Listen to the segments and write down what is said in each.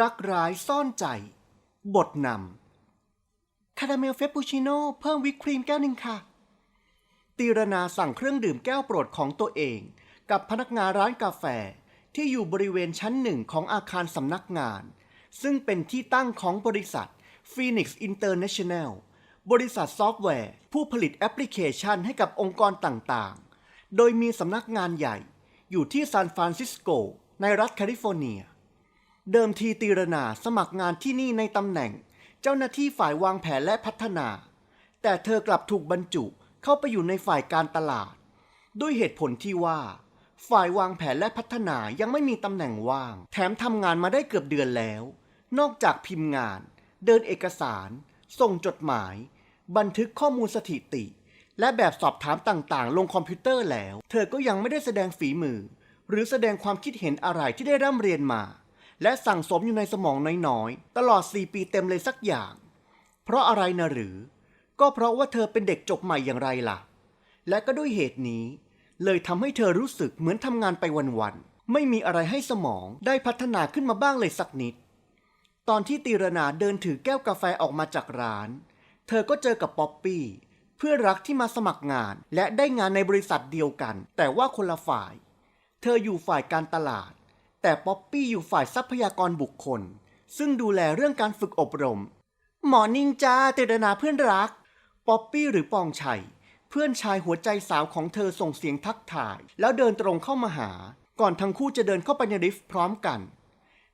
รักร้ายซ่อนใจ บทนำคาราเมลเฟปปูชิโน่เพิ่มวิปครีมแก้วหนึ่งค่ะ ตีรนาสั่งเครื่องดื่มแก้วโปรดของตัวเอง กับพนักงานร้านกาแฟที่อยู่บริเวณชั้นหนึ่งของอาคารสำนักงาน ซึ่งเป็นที่ตั้งของบริษัท Phoenix International บริษัทซอฟต์แวร์ ผู้ผลิตแอปพลิเคชันให้กับองค์กรต่างๆ โดยมีสำนักงานใหญ่อยู่ที่ซานฟรานซิสโก ในรัฐแคลิฟอร์เนีย เดิมทีตีรนาสมัครงานที่นี่ในตำแหน่ง เจ้าหน้าที่ฝ่ายวางแผนและพัฒนา แต่เธอกลับถูกบรรจุเข้าไปอยู่ในฝ่ายการตลาด ด้วยเหตุผลที่ว่า ฝ่ายวางแผนและพัฒนายังไม่มีตำแหน่งว่าง แถมทำงานมาได้เกือบเดือนแล้ว นอกจากพิมพ์งาน เดินเอกสาร ส่งจดหมาย บันทึกข้อมูลสถิติ และแบบสอบถามต่างๆ ลงคอมพิวเตอร์แล้ว เธอก็ยังไม่ได้แสดงฝีมือ หรือแสดงความคิดเห็นอะไรที่ได้ร่ำเรียนมา และสั่งสมอยู่ในสมองน้อยๆ ตลอด 4 ปีเต็มเลยสักอย่าง เพราะอะไรนะหรือ ก็เพราะว่าเธอเป็นเด็กจบใหม่อย่างไรล่ะ และก็ด้วยเหตุนี้ เลยทำให้เธอรู้สึกเหมือนทำงานไปวันๆ ไม่มีอะไรให้สมองได้พัฒนาขึ้นมาบ้างเลยสักนิด ตอนที่ตีรนาเดินถือแก้วกาแฟออกมาจากร้าน เธอก็เจอกับป๊อปปี้เพื่อนรักที่มาสมัครงานและได้งานในบริษัทเดียวกัน แต่ว่าคนละฝ่าย เธออยู่ฝ่ายการตลาด แต่ป๊อปปี้อยู่ฝ่ายทรัพยากรบุคคล ซึ่งดูแลเรื่องการฝึกอบรม หมอนิงจ้าเตรนาเพื่อนรัก ป๊อปปี้หรือปองชัย เพื่อนชายหัวใจสาวของเธอส่งเสียงทักทาย แล้วเดินตรงเข้ามาหา ก่อนทั้งคู่จะเดินเข้าไปในลิฟต์พร้อมกัน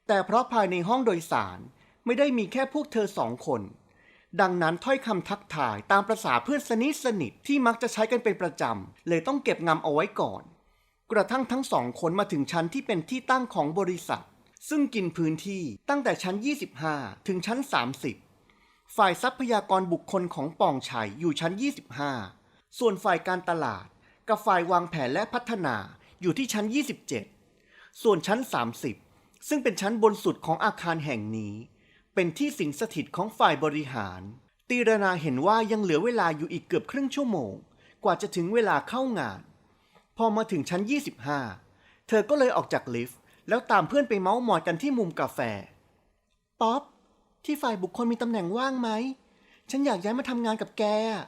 แต่เพราะภายในห้องโดยสารไม่ได้มีแค่พวกเธอสองคน ดังนั้นถ้อยคำทักทายตามประษาเพื่อนสนิทสนิทที่มักจะใช้กันเป็นประจำเลยต้องเก็บงำเอาไว้ก่อน กระทั่งทั้งสองคนมาถึงชั้นที่เป็นที่ตั้งของบริษัท ซึ่งกินพื้นที่ตั้งแต่ชั้น 25 ถึงชั้น 30 ฝ่ายทรัพยากรบุคคลของปองชัยอยู่ชั้น 25 ส่วนฝ่ายการตลาด กับฝ่ายวางแผนและพัฒนาอยู่ที่ชั้น 27 ส่วนชั้น 30 ซึ่งเป็นชั้นบนสุดของอาคารแห่งนี้ เป็นที่สิงสถิตของฝ่ายบริหาร ตีรนาเห็นว่ายังเหลือเวลาอยู่อีกเกือบครึ่งชั่วโมง กว่าจะถึงเวลาเข้างาน พอมาถึงชั้น 25 เธอก็เลยออกจากลิฟต์แล้วตามเพื่อนไปเมาส์มอยกันที่มุมกาแฟ ป๊อป ที่ฝ่ายบุคคลมีตำแหน่งว่างไหม ฉันอยากย้ายมาทำงานกับแกอะ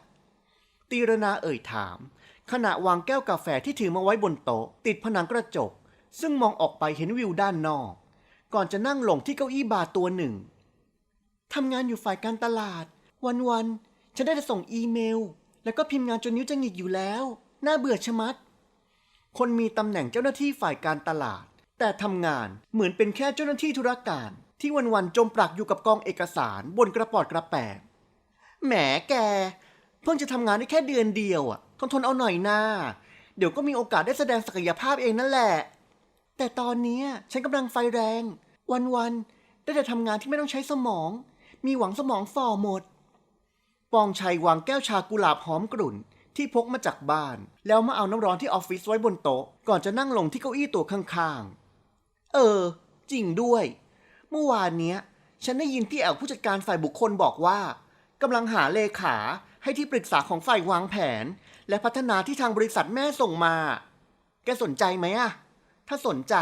ตีรนาเอ่ยถาม ขณะวางแก้วกาแฟที่ถือมาไว้บนโต๊ะ ติดผนังกระจก ซึ่งมองออกไปเห็นวิวด้านนอก ก่อนจะนั่งลงที่เก้าอี้บาร์ตัวหนึ่งทำงานอยู่ฝ่ายการตลาด วันๆฉันได้แต่ส่งอีเมล แล้วก็พิมพ์งานจนนิ้วจะหงิกอยู่แล้ว น่าเบื่อชะมัด คนมีตำแหน่งเจ้าหน้าที่ฝ่ายการตลาด แต่ทำงานเหมือนเป็นแค่เจ้าหน้าที่ธุรการ ที่วันๆจมปลักอยู่กับกองเอกสารบนกระปอดกระแปงแหมแก เพิ่งจะทำงานได้แค่เดือนเดียวอะทนทนเอาหน่อยนาเดี๋ยวก็มีโอกาสได้แสดงศักยภาพเองนั่นแหละ แต่ตอนนี้ฉันกำลังไฟแรง วันๆได้แต่ทำงานที่ไม่ต้องใช้สมอง มีหวังสมองฝ่อหมด ปองชัยวางแก้วชากุหลาบหอมกลุ่น ที่พกมาจากบ้าน แล้วมาเอาน้ำร้อนที่ออฟฟิศไว้บนโต๊ะ ก่อนจะนั่งลงที่เก้าอี้ตัวข้างๆ เออ จริงด้วย เมื่อวานเนี้ย ฉันได้ยินพี่แอลผู้จัดการฝ่ายบุคคลบอกว่ากำลังหาเลขาให้ที่ปรึกษาของฝ่ายวางแผน และพัฒนาที่ทางบริษัทแม่ส่งมา แกสนใจไหมอะถ้าสนใจ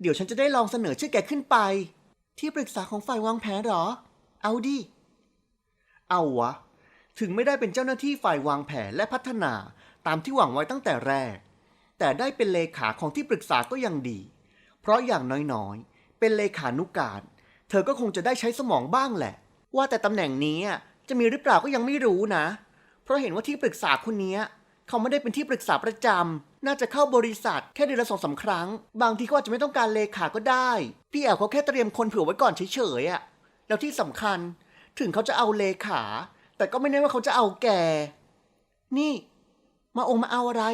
เดี๋ยวฉันจะได้ลองเสนอชื่อแกขึ้นไป ที่ปรึกษาของฝ่ายวางแผนเหรอ เอาดิ เอาวะ ถึงไม่ได้เป็นเจ้าหน้าที่ฝ่ายวางแผนและพัฒนาตามที่หวังไว้ตั้งแต่แรก แต่ได้เป็นเลขาของที่ปรึกษาก็ยังดี เพราะอย่างน้อยๆ เป็นเลขานุการ เธอก็คงจะได้ใช้สมองบ้างแหละ ว่าแต่ตำแหน่งนี้จะมีหรือเปล่าก็ยังไม่รู้นะ เพราะเห็นว่าที่ปรึกษาคนนี้เขาไม่ได้เป็นที่ปรึกษาประจำ น่าจะเข้าบริษัทแค่เดือนละสองสาครั้ง บางทีเขาอาจจะไม่ต้องการเลขาก็ได้ พี่แอลเขาแค่เตรียมคนเผื่อไว้ก่อนเฉยๆอะแล้วที่สำคัญถึงเขาจะเอาเลขา แต่ก็ไม่แน่ว่าเขาจะเอาแกนี่ มาองค์มาเอาอะไร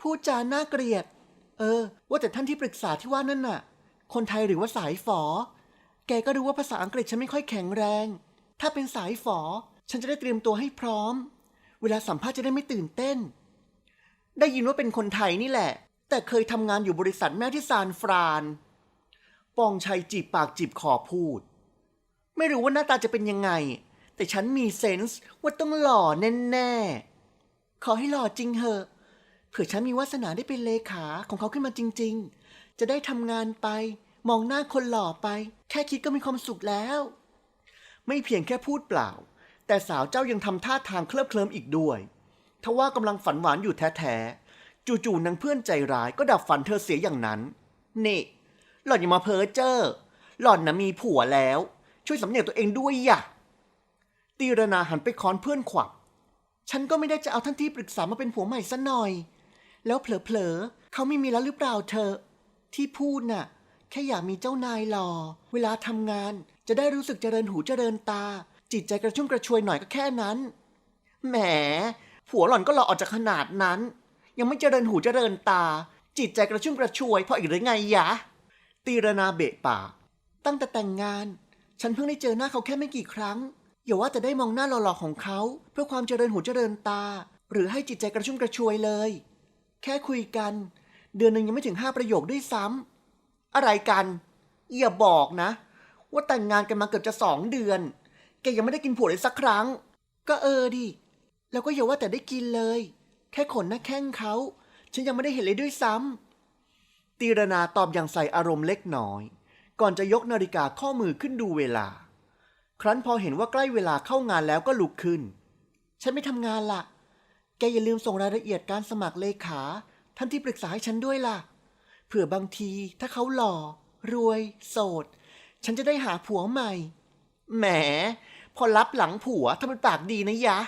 พูดจาน่าเกลียด เออ ว่าแต่ท่านที่ปรึกษาที่ว่านั่นน่ะ คนไทยหรือว่าสายฝอ แกก็รู้ว่าภาษาอังกฤษฉันไม่ค่อยแข็งแรง ถ้าเป็นสายฝอ ฉันจะได้เตรียมตัวให้พร้อม เวลาสัมภาษณ์จะได้ไม่ตื่นเต้น ได้ยินว่าเป็นคนไทยนี่แหละ แต่เคยทำงานอยู่บริษัทแม่ที่ซานฟราน ปองชัยจีบปากจีบคอพูด ไม่รู้ว่าหน้าตาจะเป็นยังไง แต่ฉันมีเซนส์ว่าต้องหล่อแน่ๆ ขอให้หล่อจริงเหอะ เผื่อฉันมีวาสนาได้เป็นเลขาของเขาขึ้นมาจริง ๆ จะได้ทำงานไป มองหน้าคนหล่อไป แค่คิดก็มีความสุขแล้ว ไม่เพียงแค่พูดเปล่า แต่สาวเจ้ายังทำท่าทางเคลิบเคลิ้มอีกด้วยทว่ากำลังฝันหวานอยู่แท้ๆ จู่ๆนางเพื่อนใจร้ายก็ดับฝันเธอเสียอย่างนั้น นี่ หล่อนอย่ามาเพ้อเจ้อ หล่อนนะมีผัวแล้ว ช่วยสำเนียกตัวเองด้วยอย่ะ ตีรนาหันไปค้อนเพื่อนขวับ ฉันก็ไม่ได้จะเอาท่านที่ปรึกษามาเป็นผัวใหม่ซะหน่อย แล้วเผลอๆเขาไม่มีแล้วหรือเปล่าเธอ ที่พูดน่ะ แค่อยากมีเจ้านายหล่อ เวลาทำงานจะได้รู้สึกเจริญหูเจริญตา จิตใจกระชุ่มกระชวยหน่อยก็แค่นั้น แหม ผัวหล่อนก็หล่อออกจากขนาดนั้น ยังไม่เจริญหูเจริญตา จิตใจกระชุ่มกระชวยเพราะอีกหรือไงยะ ตีรนาเบะปากตั้งแต่แต่งงาน ฉันเพิ่งได้เจอหน้าเขาแค่ไม่กี่ครั้ง อย่าว่าแต่ได้มองหน้าหล่อๆของเขา เพื่อความเจริญหูเจริญตา หรือให้จิตใจกระชุ่มกระชวยเลย แค่คุยกัน เดือนหนึ่งยังไม่ถึงห้าประโยคด้วยซ้ำอะไรกัน อย่าบอกนะ ว่าแต่งงานกันมาเกือบจะสองเดือน แกยังไม่ได้กินผัวเลยสักครั้ง ก็เออดิ แล้วก็อย่าว่าแต่ได้กินเลย แค่ขนหน้าแข้งเขา ฉันยังไม่ได้เห็นเลยด้วยซ้ำตีรนาตอบอย่างใส่อารมณ์เล็กน้อย ก่อนจะยกนาฬิกาข้อมือขึ้นดูเวลา ครั้นพอเห็นว่าใกล้เวลาเข้างานแล้วก็ลุกขึ้น ฉันไม่ทำงานละแกอย่าลืมส่งรายละเอียดการสมัครเลขา ท่านที่ปรึกษาให้ฉันด้วยล่ะ เผื่อบางทีถ้าเขาหล่อ รวย โสด ฉันจะได้หาผัวใหม่ แหม พอรับหลังผัวทำเป็นปากดีนะยะ